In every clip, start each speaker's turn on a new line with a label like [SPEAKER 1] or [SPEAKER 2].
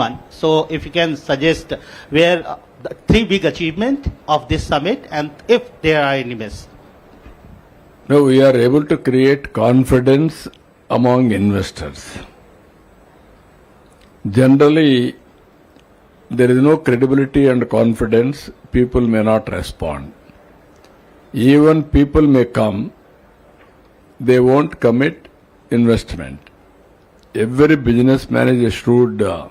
[SPEAKER 1] everyone. So if you can suggest where uh, the three big achievement of this summit and if there are any miss.
[SPEAKER 2] No, we are able to create confidence among investors. Generally, there is no credibility and confidence, people may not respond. Even people may come, they won't commit investment. Every businessman is a shrewd uh,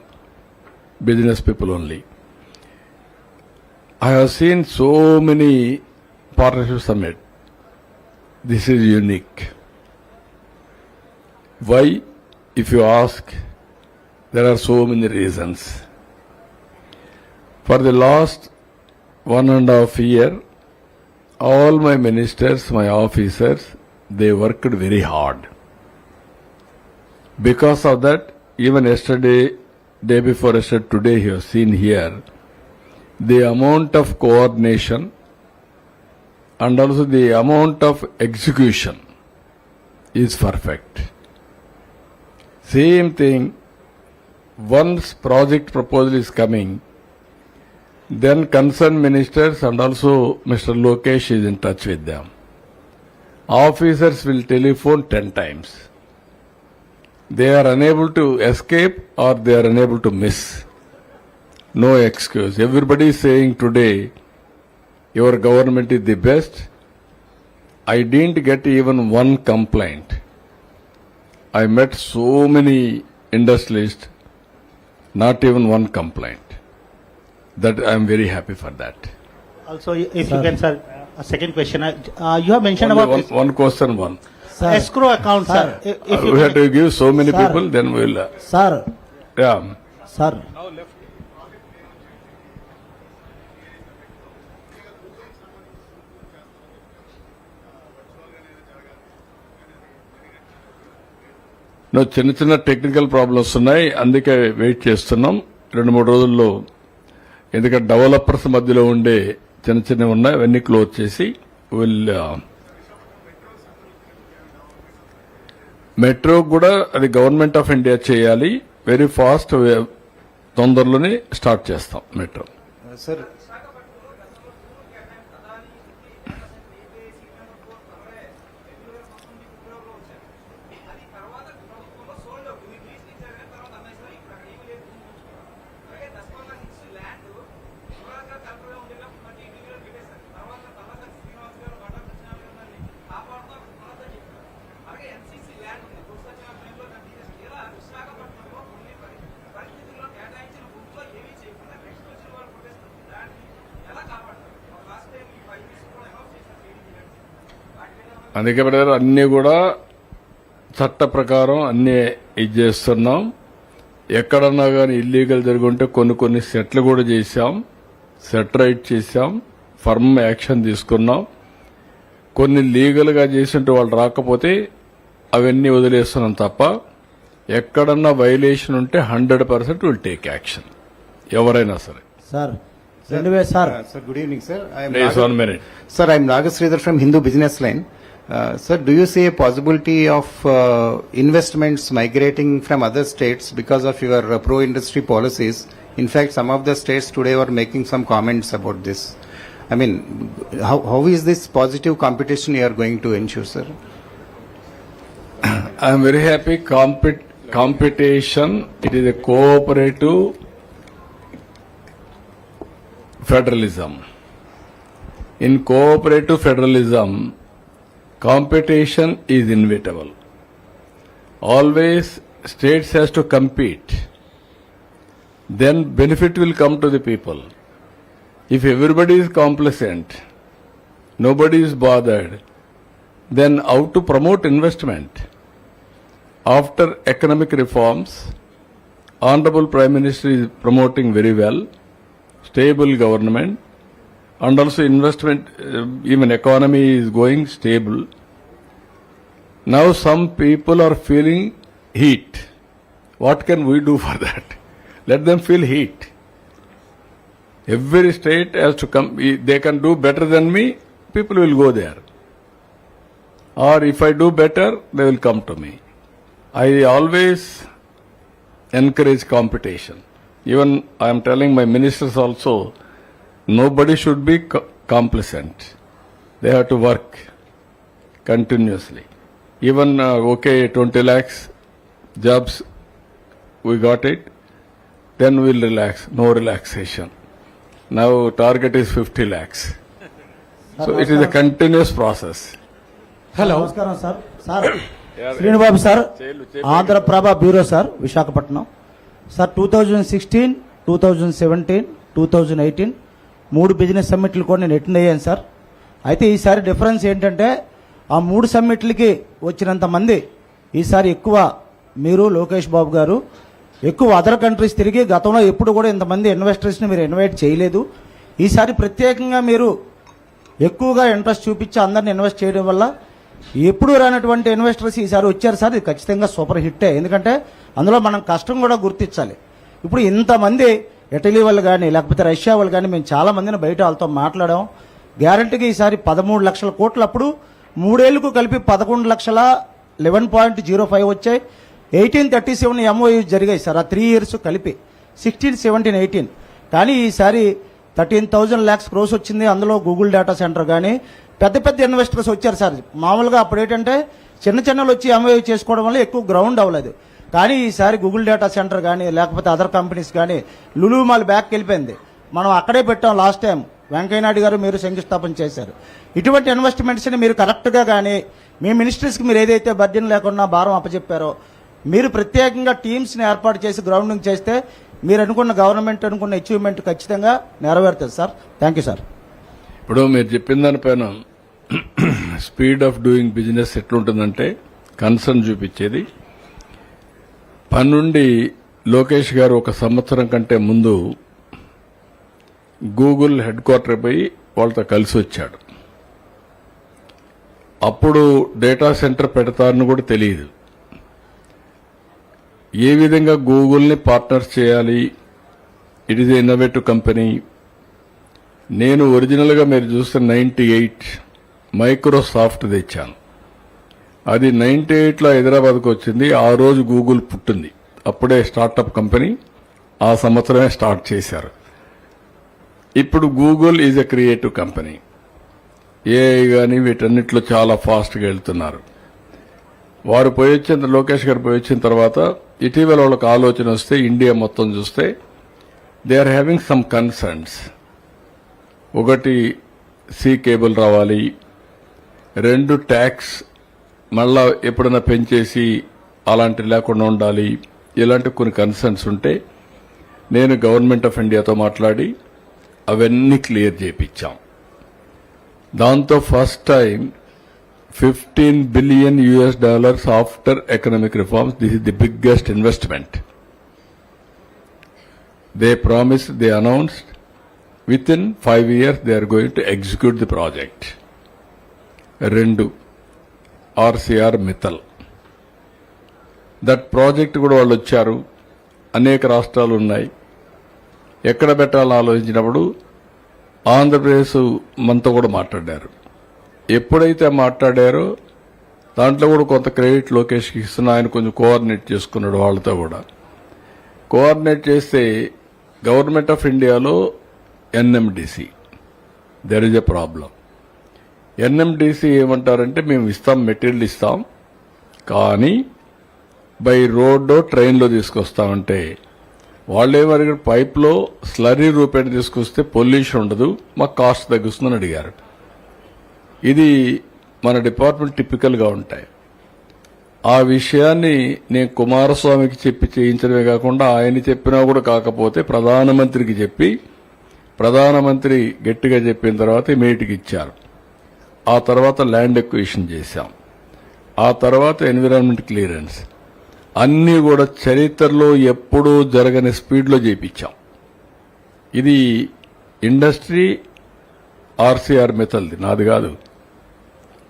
[SPEAKER 2] business people only. I have seen so many partnership summit. This is unique. Why? If you ask, there are so many reasons. For the last one and a half year, all my ministers, my officers, they worked very hard. Because of that, even yesterday, day before yesterday, today you have seen here, the amount of coordination and also the amount of execution is perfect. Same thing, once project proposal is coming, then concerned ministers and also Mr. Lokesh is in touch with them. Officers will telephone 10 times. They are unable to escape or they are unable to miss. No excuse. Everybody is saying today, your government is the best. I didn't get even one complaint. I met so many industrialists, not even one complaint. That I am very happy for that.
[SPEAKER 1] Also, if you can, sir, a second question. Uh, you have mentioned
[SPEAKER 2] Only
[SPEAKER 1] about
[SPEAKER 2] one, one question, one.
[SPEAKER 3] Sir,
[SPEAKER 1] escrow account, sir.
[SPEAKER 3] Sir.
[SPEAKER 1] If,
[SPEAKER 2] Uh,
[SPEAKER 1] you
[SPEAKER 2] we have to give so many
[SPEAKER 3] Sir.
[SPEAKER 2] people, then we'll. Uh,
[SPEAKER 3] sir,
[SPEAKER 2] yeah.
[SPEAKER 3] sir.
[SPEAKER 2] No చిన్న చిన్న technical problems ఉన్నాయి అందుకే wait చేస్తున్నాం రెండు మూడు రోజుల్లో ఎందుకంటే developers మధ్యలో ఉండే చిన్న చిన్నవి ఉన్నాయి అవన్నీ క్లోజ్ చేసి విల్ మెట్రో కూడా అది గవర్నమెంట్ ఆఫ్ ఇండియా చేయాలి. వెరీ ఫాస్ట్ తొందరలోనే స్టార్ట్ చేస్తాం మెట్రో.
[SPEAKER 4] సార్
[SPEAKER 2] అందుకే బ్రదర్ అన్ని కూడా చట్ట ప్రకారం అన్ని ఇది చేస్తున్నాం. ఎక్కడన్నా కానీ ఇల్లీగల్ జరుగుంటే కొన్ని కొన్ని సెట్లు కూడా చేశాం. సెట్ రైట్ చేశాం. ఫర్మ్ యాక్షన్ తీసుకున్నాం. కొన్ని లీగల్గా చేసింటే వాళ్ళు రాకపోతే అవన్నీ వదిలేస్తున్నాం తప్ప ఎక్కడన్నా వైలేషన్ ఉంటే hundred percent will take action ఎవరైనా సరే.
[SPEAKER 3] Sir sir.
[SPEAKER 4] Sir good evening sir.
[SPEAKER 2] Please one minute
[SPEAKER 4] sir I'm Nagasridhar from Hindu business line. Uh, sir, do you see a possibility of uh, investments migrating from other states because of your uh, pro-industry policies? In fact, some of the states today were making some comments about this. I mean, how is this positive competition you are going to ensure,
[SPEAKER 2] sir? I'm very happy. Competition, it is a cooperative federalism. In cooperative federalism, competition is inevitable. Always states has to compete. Then benefit will come to the people. If everybody is complacent, nobody is bothered, then how to promote investment? After economic reforms, Honorable Prime Minister is promoting very well, stable government, and also investment, uh, even economy is going stable. Now some people are feeling heat. What can we do for that? Let them feel heat. Every state has to come, they can do better than me, people will go there. Or if I do better, they will come to me. I always encourage competition. Even I am telling my ministers also, nobody should be co- complacent. They have to work continuously. Even, uh, okay, 20 lakhs jobs, we got it, then we'll relax, no relaxation. Now target is 50 lakhs. So it is a continuous process.
[SPEAKER 3] Hello నమస్కారం sir sir Srinibabu sir Andhraprabha bureau sir Visakhapatnam sir two thousand sixteen two thousand seventeen two thousand eighteen మూడు business సమ్మిట్లు కూడా నేను attend అయ్యాను sir అయితే ఈసారి difference ఏంటంటే ఆ మూడు సమ్మిట్లకి వచ్చినంత మంది ఈసారి ఎక్కువ మీరు లోకేష్ బాబు గారు ఎక్కువ అదర్ కంట్రీస్ తిరిగి గతంలో ఎప్పుడు కూడా ఇంతమంది ఇన్వెస్టర్స్ని మీరు ఇన్వైట్ చేయలేదు. ఈసారి ప్రత్యేకంగా మీరు ఎక్కువగా ఇంట్రెస్ట్ చూపించి అందరిని ఇన్వెస్ట్ చేయడం వల్ల ఎప్పుడు రానటువంటి ఇన్వెస్టర్స్ ఈసారి వచ్చారు సార్ ఇది ఖచ్చితంగా సూపర్ హిట్టే ఎందుకంటే అందులో మనం కష్టం కూడా గుర్తించాలి. ఇప్పుడు ఇంతమంది ఇటలీ వాళ్ళు కానీ లేకపోతే రష్యా వాళ్ళు కానీ మేము చాలా మందిని బయట వాళ్ళతో మాట్లాడాం. గ్యారంటీగా ఈసారి పదమూడు లక్షల కోట్లు అప్పుడు మూడేళ్ళకు కలిపి పదకొండు లక్షల లెవెన్ పాయింట్ జీరో ఫైవ్ వచ్చాయి. ఎయిటీన్ థర్టీ సెవెన్ ఎంఓయూ జరిగాయి సార్ ఆ త్రీ ఇయర్స్ కలిపి. Sixteen seventeen eighteen. కానీ ఈసారి థర్టీన్ థౌజండ్ ల్యాక్స్ క్రోస్ వచ్చింది. అందులో గూగుల్ డేటా సెంటర్ కానీ పెద్ద పెద్ద ఇన్వెస్టర్స్ వచ్చారు సార్. మామూలుగా అప్పుడు ఏంటంటే చిన్న చిన్నలు వచ్చి ఎంఓయూ చేసుకోవడం వల్ల ఎక్కువ గ్రౌండ్ అవ్వలేదు. కానీ ఈసారి గూగుల్ డేటా సెంటర్ కానీ లేకపోతే అదర్ కంపెనీస్ కానీ లులు మాల్ బ్యాక్ వెళ్ళిపోయింది. మనం అక్కడే పెట్టాం లాస్ట్ టైం వెంకయ్యనాయుడు గారు మీరు శంకుస్థాపన చేశారు. ఇటువంటి ఇన్వెస్ట్మెంట్స్ని మీరు కరెక్ట్గా కానీ మీ మినిస్ట్రీస్కి మీరు ఏదైతే బడ్జెట్ లేకుండా భారం అప్పచెప్పారో మీరు ప్రత్యేకంగా టీమ్స్ని ఏర్పాటు చేసి గ్రౌండింగ్ చేస్తే మీరు అనుకున్న గవర్నమెంట్ అనుకున్న అచీవ్మెంట్ ఖచ్చితంగా నెరవేరుతుంది సార్ థ్యాంక్ యూ సార్
[SPEAKER 2] ఇప్పుడు మీరు చెప్పిన దానిపైన స్పీడ్ ఆఫ్ డూయింగ్ బిజినెస్ ఎట్లుంటుందంటే కన్సర్న్ చూపించేది పన్నుండి లోకేష్ గారు ఒక సంవత్సరం కంటే ముందు గూగుల్ హెడ్ క్వార్టర్ పోయి వాళ్ళతో కలిసి వచ్చాడు. అప్పుడు డేటా సెంటర్ పెడతారని కూడా తెలియదు. ఏ విధంగా గూగుల్ని పార్ట్నర్స్ చేయాలి? ఇట్ ఈజ్ ఇన్నోవేటివ్ కంపెనీ నేను ఒరిజినల్గా మీరు చూస్తే నైంటీ ఎయిట్ మైక్రోసాఫ్ట్ తెచ్చాను. అది నైంటీ ఎయిట్లో హైదరాబాద్కు వచ్చింది. ఆ రోజు గూగుల్ పుట్టింది. అప్పుడే స్టార్టప్ కంపెనీ ఆ సంవత్సరమే స్టార్ట్ చేశారు. ఇప్పుడు Google is a creative company. AI కానీ వీటన్నిటిలో చాలా ఫాస్ట్గా వెళ్తున్నారు. వారు పోయి వచ్చిన లోకేష్ గారు పోయి వచ్చిన తర్వాత ఇటీవల వాళ్ళకి ఆలోచన వస్తే ఇండియా మొత్తం చూస్తే they are having some concerns. ఒకటి సీ కేబుల్ రావాలి. రెండు ట్యాక్స్ మళ్ళా ఎప్పుడైనా పెంచేసి అలాంటివి లేకుండా ఉండాలి ఇలాంటి కొన్ని కన్సర్న్స్ ఉంటే నేను గవర్నమెంట్ ఆఫ్ ఇండియాతో మాట్లాడి అవన్నీ క్లియర్ చేయించాం దాంతో first time fifteen billion US dollars after economic reforms this is the biggest investment they promise they announced with in five years they are going to execute the project రెండు RCR Mittal. That project కూడా వాళ్ళు వచ్చారు. అనేక రాష్ట్రాలు ఉన్నాయి. ఎక్కడ పెట్టాలని ఆలోచించినప్పుడు ఆంధ్రప్రదేశ్ మనతో కూడా మాట్లాడారు. ఎప్పుడైతే మాట్లాడారో దాంట్లో కూడా కొంత క్రెడిట్ లోకేష్కి ఇస్తున్నా ఆయన కొంచెం కోఆర్డినేట్ చేసుకున్నాడు వాళ్ళతో కూడా. కోఆర్డినేట్ చేస్తే గవర్నమెంట్ ఆఫ్ ఇండియాలో NMDC. There is a problem NMDC ఏమంటారంటే మేము ఇస్తాం మెటీరియల్ ఇస్తాం. కానీ బై రోడ్డు ట్రైన్లో తీసుకొస్తామంటే వాళ్ళు ఏమడిగారు పైప్లో స్లరీ రూపేణ తీసుకొస్తే పొల్యూషన్ ఉండదు మాకు కాస్ట్ తగ్గుస్తుందని అడిగారు. ఇది మన డిపార్ట్మెంట్ టిపికల్గా ఉంటాయి. ఆ విషయాన్ని నేను కుమారస్వామికి చెప్పి చేయించడమే కాకుండా ఆయన చెప్పినా కూడా కాకపోతే ప్రధానమంత్రికి చెప్పి ప్రధానమంత్రి గట్టిగా చెప్పిన తర్వాత ఇమీడియట్గా ఇచ్చారు. ఆ తర్వాత ల్యాండ్ ఎక్వేషన్ చేశాం. ఆ తర్వాత ఎన్విరాన్మెంట్ క్లియరెన్స్. అన్నీ కూడా చరిత్రలో ఎప్పుడూ జరగని స్పీడ్లో చేయించాం ఇది ఇండస్ట్రీ ఆర్సీఆర్ మెథల్ది నాది కాదు.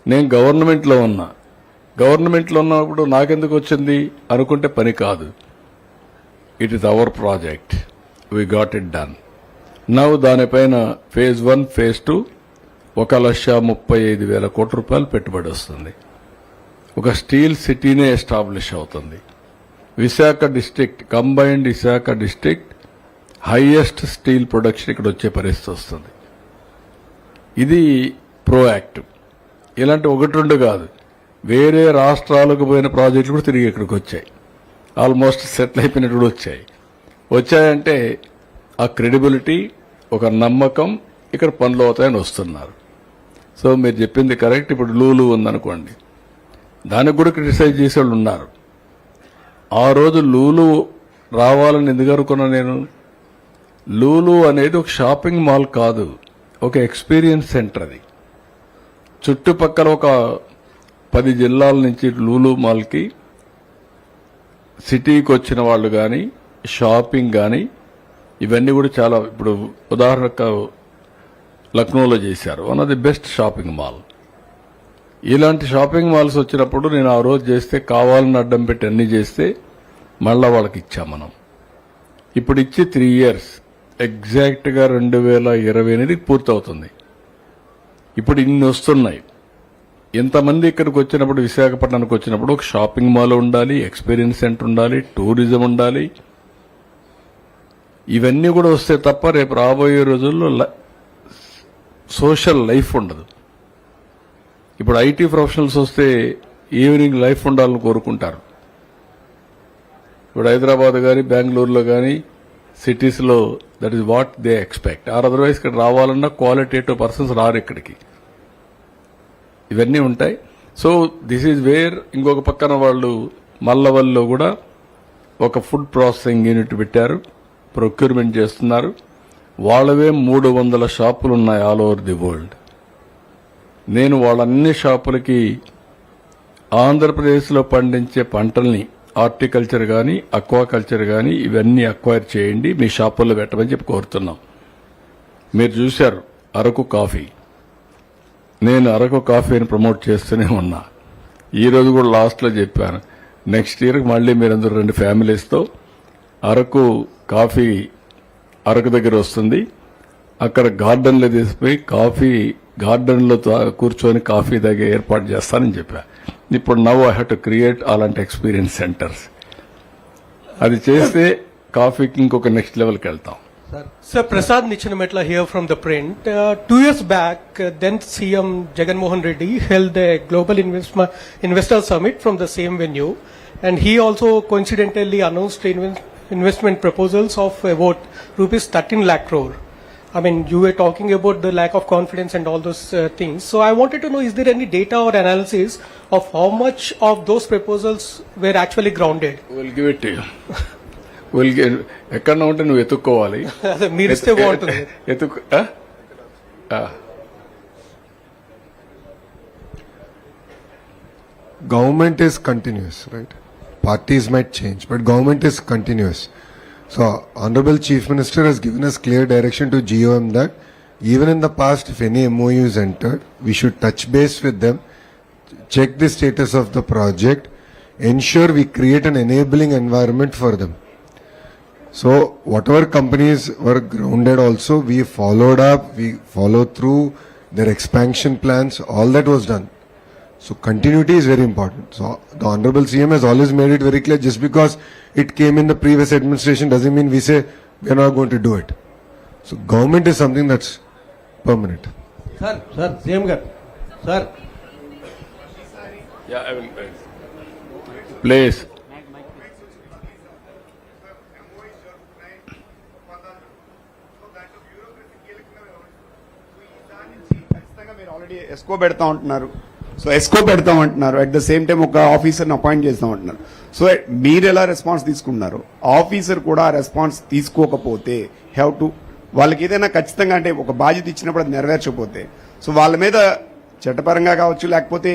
[SPEAKER 2] నేను గవర్నమెంట్లో ఉన్నా. గవర్నమెంట్లో ఉన్నప్పుడు నాకెందుకు వచ్చింది? అనుకుంటే పని కాదు. It is our project we got it done నవ్వు దానిపైన ఫేజ్ వన్ ఫేజ్ టూ ఒక లక్ష ముప్పై ఐదు వేల కోట్ల రూపాయలు పెట్టుబడి వస్తుంది. ఒక స్టీల్ సిటీనే ఎస్టాబ్లిష్ అవుతుంది. Visakha district combined Visakha district highest steel production ఇక్కడ వచ్చే పరిస్థితి వస్తుంది. ఇది ప్రోయాక్టివ్. ఇలాంటి ఒకటి రెండు కాదు. వేరే రాష్ట్రాలకు పోయిన ప్రాజెక్టులు కూడా తిరిగి ఇక్కడికి వచ్చాయి. ఆల్మోస్ట్ సెటిల్ అయిపోయినట్టు కూడా వచ్చాయి. వచ్చాయంటే ఆ క్రెడిబిలిటీ ఒక నమ్మకం ఇక్కడ పనులు అవుతాయని వస్తున్నారు. సో మీరు చెప్పింది కరెక్ట్. ఇప్పుడు లూలు ఉందనుకోండి. దానికి కూడా క్రిటిసైజ్ చేసే వాళ్ళు ఉన్నారు. ఆ రోజు లూలు రావాలని ఎందుకు అనుకున్నా నేను? లూలు అనేది ఒక షాపింగ్ మాల్ కాదు. ఒక ఎక్స్పీరియన్స్ సెంటర్ అది. చుట్టుపక్కల ఒక పది జిల్లాల నుంచి లూలు మాల్కి సిటీకి వచ్చిన వాళ్ళు కానీ షాపింగ్ కానీ ఇవన్నీ కూడా చాలా ఇప్పుడు ఉదాహరణకు లక్నోలో చేశారు. One of the best shopping mall ఇలాంటి షాపింగ్ మాల్స్ వచ్చినప్పుడు నేను ఆ రోజు చేస్తే కావాలని అడ్డం పెట్టి అన్ని చేస్తే మళ్ళా వాళ్ళకి ఇచ్చాం మనం. ఇప్పుడు ఇచ్చి త్రీ ఇయర్స్ ఎగ్జాక్ట్గా రెండు వేల ఇరవై అనేది పూర్తవుతుంది. ఇప్పుడు ఇన్ని వస్తున్నాయి. ఇంతమంది ఇక్కడికి వచ్చినప్పుడు విశాఖపట్నానికి వచ్చినప్పుడు ఒక షాపింగ్ మాల్ ఉండాలి ఎక్స్పీరియన్స్ సెంటర్ ఉండాలి టూరిజం ఉండాలి. ఇవన్నీ కూడా వస్తే తప్ప రేపు రాబోయే రోజుల్లో ల- సోషల్ లైఫ్ ఉండదు. ఇప్పుడు ఐటీ ప్రొఫెషనల్స్ వస్తే ఈవినింగ్ లైఫ్ ఉండాలని కోరుకుంటారు. ఇప్పుడు హైదరాబాద్ కానీ బెంగళూరులో కానీ సిటీస్లో that is what they expect are otherwise ఇక్కడ రావాలన్నా క్వాలిటేటివ్ పర్సన్స్ రారు ఇక్కడికి. ఇవన్నీ ఉంటాయి. సో దిస్ ఈజ్ వేర్ ఇంకొక పక్కన వాళ్ళు మల్లవల్లో కూడా ఒక ఫుడ్ ప్రాసెసింగ్ యూనిట్ పెట్టారు. ప్రొక్యూర్మెంట్ చేస్తున్నారు. వాళ్ళవే మూడు వందల షాపులు ఉన్నాయి ఆల్ ఓవర్ ది వరల్డ్. నేను వాళ్ళన్ని షాపులకి ఆంధ్రప్రదేశ్లో పండించే పంటల్ని హార్టికల్చర్ కానీ అక్వాకల్చర్ కానీ ఇవన్నీ అక్వైర్ చేయండి మీ షాపుల్లో పెట్టమని చెప్పి కోరుతున్నాం. మీరు చూశారు అరకు కాఫీ. నేను అరకు కాఫీని ప్రమోట్ చేస్తూనే ఉన్నా. ఈరోజు కూడా లాస్ట్లో చెప్పాను. నెక్స్ట్ ఇయర్ మళ్ళీ మీరందరూ రెండు ఫ్యామిలీస్తో అరకు కాఫీ అరకు దగ్గర వస్తుంది. అక్కడ గార్డెన్లు తీసిపోయి కాఫీ గార్డెన్లో కూర్చొని కాఫీ తాగే ఏర్పాటు చేస్తానని చెప్పా. ఇప్పుడు నవ్ ఐ హ్యావ్ క్రియేట్ అలాంటి ఎక్స్పీరియన్స్ సెంటర్స్. అది చేస్తే కాఫీకి ఇంకొక నెక్స్ట్ లెవెల్కి వెళ్తాం.
[SPEAKER 5] సార్ ప్రసాద్ నిచ్చిన మెట్ల here from the print. Two years back uh, then CM Jaganmohan Reddy held global investor summit from the same venue and he also coincidentally announced invest investment proposals of about rupees 13 lakh crore. I mean, you were talking about the lack of confidence and all those uh, things. So I wanted to know, is there any data or analysis of how much of those proposals were actually grounded?
[SPEAKER 2] Will give it will ఎక్కడ ఉంటే నువ్వు ఎత్తుక్కోవాలి
[SPEAKER 5] అదే మీరు ఇస్తే బాగుంటుంది
[SPEAKER 2] ఎత్తుకు ఆ? ఆ.
[SPEAKER 6] government is continuous, right? Parties might change, but government is continuous. So, Honorable Chief Minister has given us clear direction to GOM that even in the past, if any MOU is entered, we should touch base with them, check the status of the project, ensure we create an enabling environment for them. So, whatever companies were grounded also, we followed up, we followed through their expansion plans, all that was done. So continuity is very important. So the Honorable CM has always made it very clear just because it came in the previous administration doesn't mean we say we are not going to do it. So government is something that's permanent.
[SPEAKER 3] Sir sir CM గారు sir
[SPEAKER 2] place
[SPEAKER 7] ఖచ్చితంగా మీరు already ఎస్కో పెడతా ఉంటున్నారు so ఎస్కో పెడతాం అంటున్నారు at the same time ఒక ఆఫీసర్ని appoint చేస్తాం అంటున్నారు సో మీరు ఎలా రెస్పాన్స్ తీసుకున్నారు? ఆఫీసర్ కూడా రెస్పాన్స్ తీసుకోకపోతే హ్యావ్ టు వాళ్ళకి ఏదైనా ఖచ్చితంగా అంటే ఒక బాధ్యత ఇచ్చినప్పుడు అది నెరవేర్చకపోతే. సో వాళ్ళ మీద చట్టపరంగా కావచ్చు లేకపోతే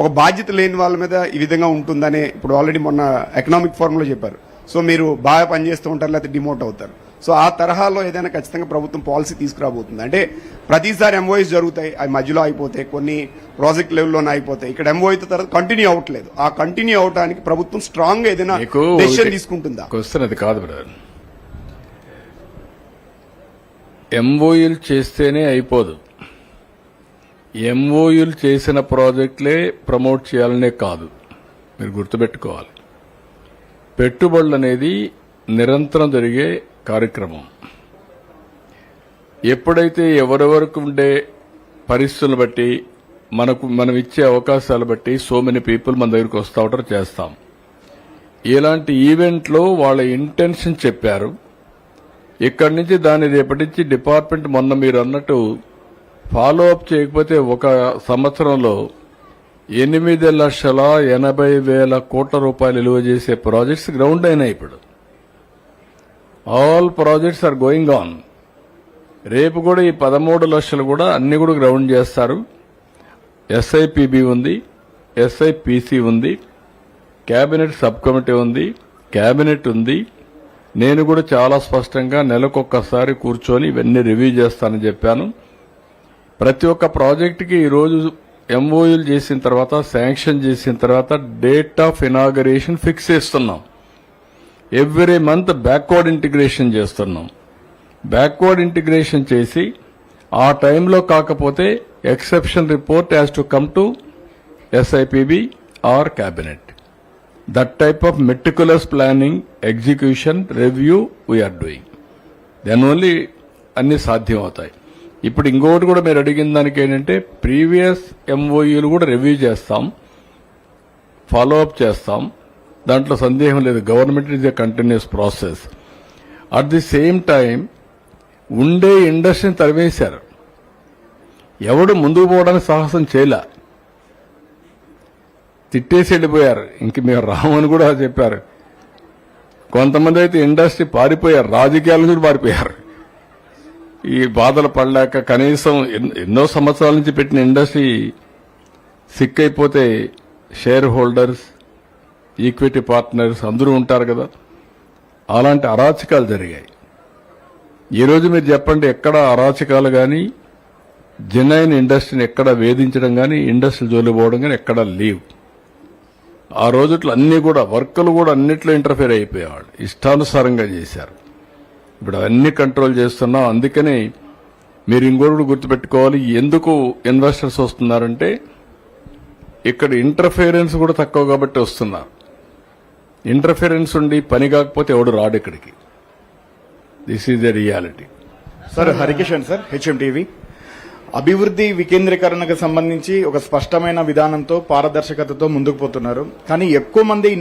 [SPEAKER 7] ఒక బాధ్యత లేని వాళ్ళ మీద ఈ విధంగా ఉంటుందనే ఇప్పుడు ఆల్రెడీ మొన్న ఎకనామిక్ ఫోరంలో చెప్పారు. సో మీరు బాగా పనిచేస్తూ ఉంటారు లేకపోతే డిమోట్ అవుతారు. సో ఆ తరహాలో ఏదైనా ఖచ్చితంగా ప్రభుత్వం పాలసీ తీసుకురాబోతుంది. అంటే ప్రతిసారి ఎంఓఎస్ జరుగుతాయి అవి మధ్యలో అయిపోతాయి కొన్ని ప్రాజెక్ట్ లెవెల్లోనే అయిపోతాయి. ఇక్కడ ఎంఓ అయితే తర్వాత కంటిన్యూ అవ్వట్లేదు. ఆ కంటిన్యూ అవడానికి ప్రభుత్వం స్ట్రాంగ్ ఏదైనా డెసిషన్ తీసుకుంటుందా?
[SPEAKER 2] అది కాదు బ్రదర్ ఎంఓయూలు చేస్తేనే అయిపోదు. ఎంఓయూలు చేసిన ప్రాజెక్టులే ప్రమోట్ చేయాలనే కాదు. మీరు గుర్తుపెట్టుకోవాలి. పెట్టుబడులు అనేది నిరంతరం జరిగే కార్యక్రమం. ఎప్పుడైతే ఎవరెవరికి ఉండే పరిస్థితులను బట్టి మనకు మనం ఇచ్చే అవకాశాలు బట్టి సో మెనీ పీపుల్ మన దగ్గరికి వస్తూ ఉంటారు చేస్తాం. ఇలాంటి ఈవెంట్లో వాళ్ళ ఇంటెన్షన్ చెప్పారు. ఇక్కడి నుంచి దాని రేపటించి డిపార్ట్మెంట్ మొన్న మీరు అన్నట్టు ఫాలో అప్ చేయకపోతే ఒక సంవత్సరంలో ఎనిమిది లక్షల ఎనభై వేల కోట్ల రూపాయలు విలువ చేసే ప్రాజెక్ట్స్ గ్రౌండ్ అయినాయి ఇప్పుడు. All projects are going on రేపు కూడా ఈ పదమూడు లక్షలు కూడా అన్ని కూడా గ్రౌండ్ చేస్తారు. ఎస్ఐపిబి ఉంది ఎస్ఐపిసి ఉంది కేబినెట్ సబ్ కమిటీ ఉంది కేబినెట్ ఉంది నేను కూడా చాలా స్పష్టంగా నెలకొక్కసారి కూర్చొని ఇవన్నీ రివ్యూ చేస్తానని చెప్పాను. ప్రతి ఒక్క ప్రాజెక్టుకి ఈరోజు ఎంఓయూలు చేసిన తర్వాత శాంక్షన్ చేసిన తర్వాత డేట్ ఆఫ్ ఇనాగరేషన్ ఫిక్స్ చేస్తున్నాం. ఎవ్రీ మంత్ బ్యాక్వర్డ్ ఇంటిగ్రేషన్ చేస్తున్నాం. బ్యాక్వర్డ్ ఇంటిగ్రేషన్ చేసి ఆ టైంలో కాకపోతే exception report has to come to SIPB or cabinet that type of meticulous planning execution review we're doing then only అన్ని సాధ్యం అవుతాయి ఇప్పుడు ఇంకొకటి కూడా మీరు అడిగిన దానికి ఏంటంటే ప్రీవియస్ ఎంఓయూలు కూడా రివ్యూ చేస్తాం ఫాలో అప్ చేస్తాం. దాంట్లో సందేహం లేదు. Government is a continuous process at the same time ఉండే ఇండస్ట్రీని తరివేశారు. ఎవడు ముందుకు పోవడానికి సాహసం చేయలే. తిట్టేసి వెళ్ళిపోయారు. ఇంక మేము రామని కూడా చెప్పారు. కొంతమంది అయితే ఇండస్ట్రీ పారిపోయారు. రాజకీయాల నుంచి పారిపోయారు. ఈ బాధలు పడలేక కనీసం ఎన్నో సంవత్సరాల నుంచి పెట్టిన ఇండస్ట్రీ సిక్ అయిపోతే షేర్ హోల్డర్స్ ఈక్విటీ పార్ట్నర్స్ అందరూ ఉంటారు కదా. అలాంటి అరాచకాలు జరిగాయి. ఈరోజు మీరు చెప్పండి ఎక్కడ అరాచకాలు కానీ జెన్యున్ ఇండస్ట్రీని ఎక్కడ వేధించడం కానీ ఇండస్ట్రీ జోలి పోవడం కానీ ఎక్కడ లేవు. ఆ రోజుట్లో అన్ని కూడా వర్కులు కూడా అన్నిట్లో ఇంటర్ఫేర్ అయిపోయేవాళ్ళు. ఇష్టానుసారంగా చేశారు. ఇప్పుడు అన్ని కంట్రోల్ చేస్తున్నాం. అందుకని మీరు ఇంకోటి గుర్తుపెట్టుకోవాలి. ఎందుకు ఇన్వెస్టర్స్ వస్తున్నారంటే ఇక్కడ ఇంటర్ఫేరెన్స్ కూడా తక్కువ కాబట్టి వస్తున్నారు. ఇంటర్ఫిరెన్స్ ఉండి పని కాకపోతే ఎవడు రాడు ఇక్కడికి. This is the
[SPEAKER 8] reality sir Harikishan sir HMTV అభివృద్ధి వికేంద్రీకరణకు సంబంధించి ఒక స్పష్టమైన విధానంతో పారదర్శకతతో ముందుకు పోతున్నారు. కానీ ఎక్కువ మంది